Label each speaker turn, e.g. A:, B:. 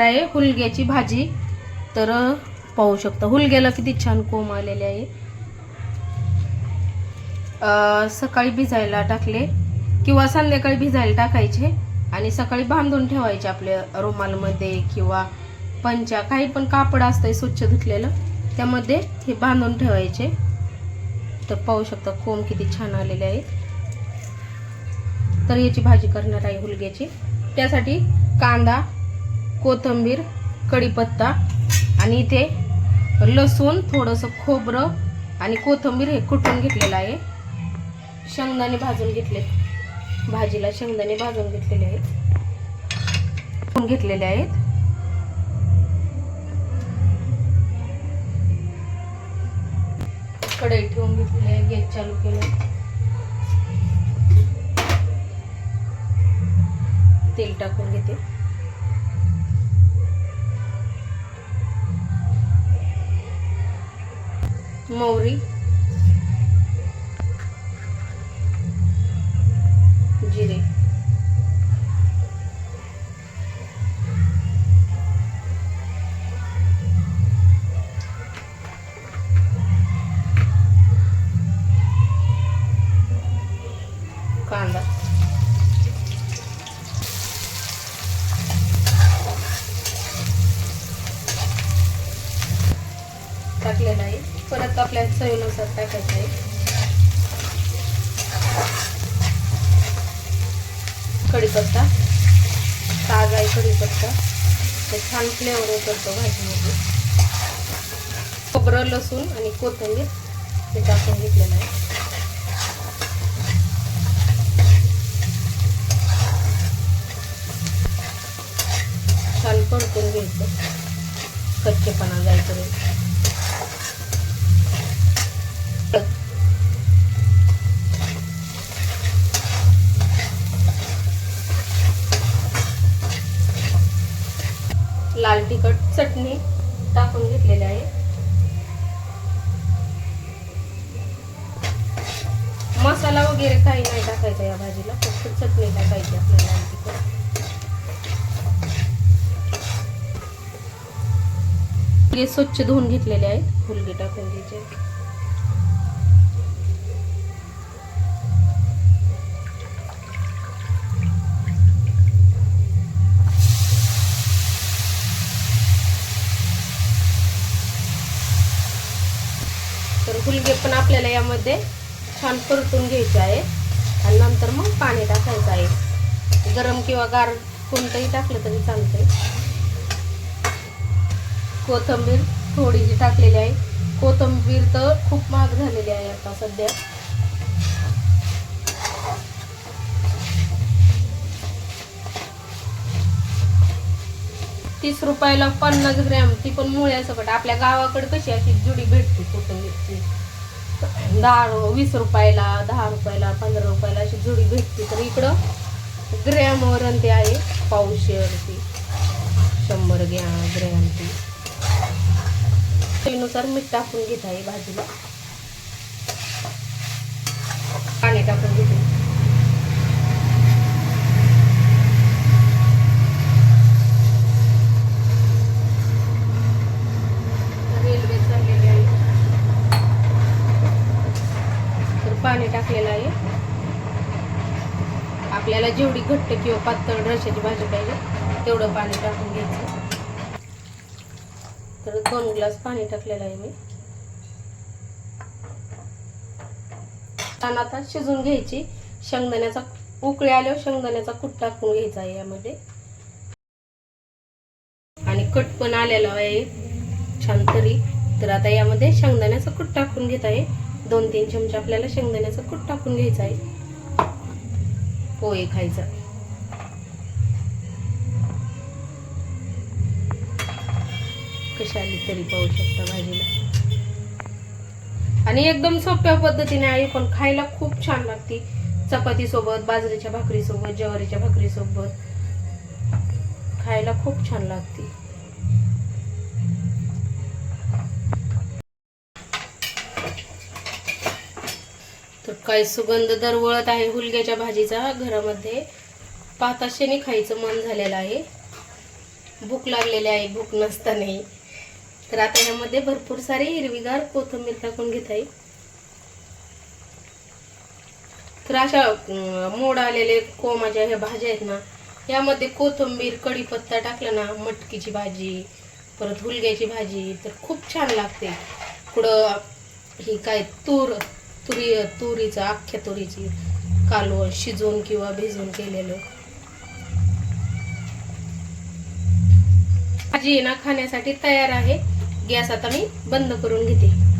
A: आहे. हुलग्याची भाजी तर पाहू शकता. हुलग्याला किती छान कोंब आलेले आहे. सकाळी भिजायला टाकले किंवा संध्याकाळी भिजायला टाकायचे आणि सकाळी बांधून ठेवायचे आपल्या रुमालमध्ये किंवा पंचा काही पण कापड असतंय स्वच्छ धुतलेलं त्यामध्ये हे बांधून ठेवायचे. तर पाहू शकता कोंब किती छान आलेले आहेत. तर याची भाजी करणार आहे हुलग्याची. त्यासाठी कांदा कोथिंबीर कढीपत्ता आणि इथे लसूण थोडंसं खोबरं आणि कोथिंबीर हे कुटून घेतलेलं आहे. शेंगदाणे भाजून घेतले. भाजीला शेंगदाणे भाजून घेतलेले आहेत. घेतलेले आहेत. कढई ठेवून घेतलेली आहे. गॅस चालू केलं. तेल टाकून घेते. मौरी टाकलेला आहे परत आपल्या चवीनुसार टाकायचं आहे. कढीपत्ता. ताजा आहे कढीपत्ता. ते छान फ्लेवर उतरतो भाजीमध्ये. खोबरं लसूण आणि कोथिंबीर हे टाकून घेतलेलं आहे छान परतून घ्यायचं कच्चेपणा जाईपर्यंत लाल तिखट चटणी टाकून घेतलेली आहे. मसाला वगैरे काही नाही टाकायचा या भाजीला फक्त चटणी टाकायची आपल्याला हे स्वच्छ धुवून घेतलेले आहेत. फुलगे टाकून घ्यायचे. तर गुलगे पण आपल्याला यामध्ये छान परतून घ्यायचे आहे. आणि नंतर मग पाणी टाकायचं आहे. गरम किंवा गार कोणतंही टाकलं तरी चालतंय. कोथंबीर थोडी जी टाकलेली आहे. कोथंबीर तर खूप महाग झालेली आहे आता सध्या. तीस रुपयाला पन्नास ग्रॅम ती पण मुळ्यासकट. आपल्या गावाकडे कशी अशी जुडी भेटते कोथिंबीरची दहा वीस रुपयाला दहा रुपयाला पंधरा रुपयाला अशी जुडी भेटते. तर इकडं ग्रॅमवर ते आहे पावशेर ती शंभर ग्या ग्रॅम ती. चवीनुसार मीठ टाकून घेत आहे भाजीला. पाणी टाकून घेते रेल्वे चाललेली आहे तर पाणी टाकलेलं आहे आपल्याला जेवढी घट्ट किंवा पातळ रशाची भाजी पाहिजे तेवढं पाणी टाकून घ्यायचं. तर दोन ग्लास पाणी टाकलेलं आहे मी. छान आता शिजून घ्यायची. शेंगदाण्याचा उकळी आल्यावर शेंगदाण्याचा कूट टाकून घ्यायचा आहे यामध्ये. आणि कट पण आलेला आहे. छान तरी. तर आता यामध्ये शेंगदाण्याचा कूट टाकून घेत आहे. दोन तीन चमचे आपल्याला शेंगदाण्याचा कूट टाकून घ्यायचा आहे. पोहे खायचा. कशी आली तरी पाहू शकता भाजीला. आणि एकदम सोप्या पद्धतीने आई पण खायला खूप छान लागते. चपाती सोबत बाजरीच्या भाकरी सोबत ज्वारीच्या भाकरी सोबत. खायला खूप छान लागते. तर काय सुगंध दरवळत आहे हुलग्याच्या भाजीचा घरामध्ये. पाताशेने खायचं मन झालेलं आहे. भूक लागलेली आहे भूक नसतानाही. तर आता यामध्ये भरपूर सारी हिरवीगार कोथिंबीर टाकून घेता येईल तर अशा मोड आलेले कोमाच्या ह्या भाज्या आहेत ना यामध्ये कोथिंबीर कढीपत्ता टाकला ना मटकीची भाजी परत हुलग्याची भाजी तर खूप छान लागते. पुढं ही काय तूर तुरी तुरीचं अख्ख्या तुरीची कालवण शिजवून किंवा भिजवून केलेलं. भाजी ना खाण्यासाठी तयार आहे. गॅस आता मी बंद करून घेते.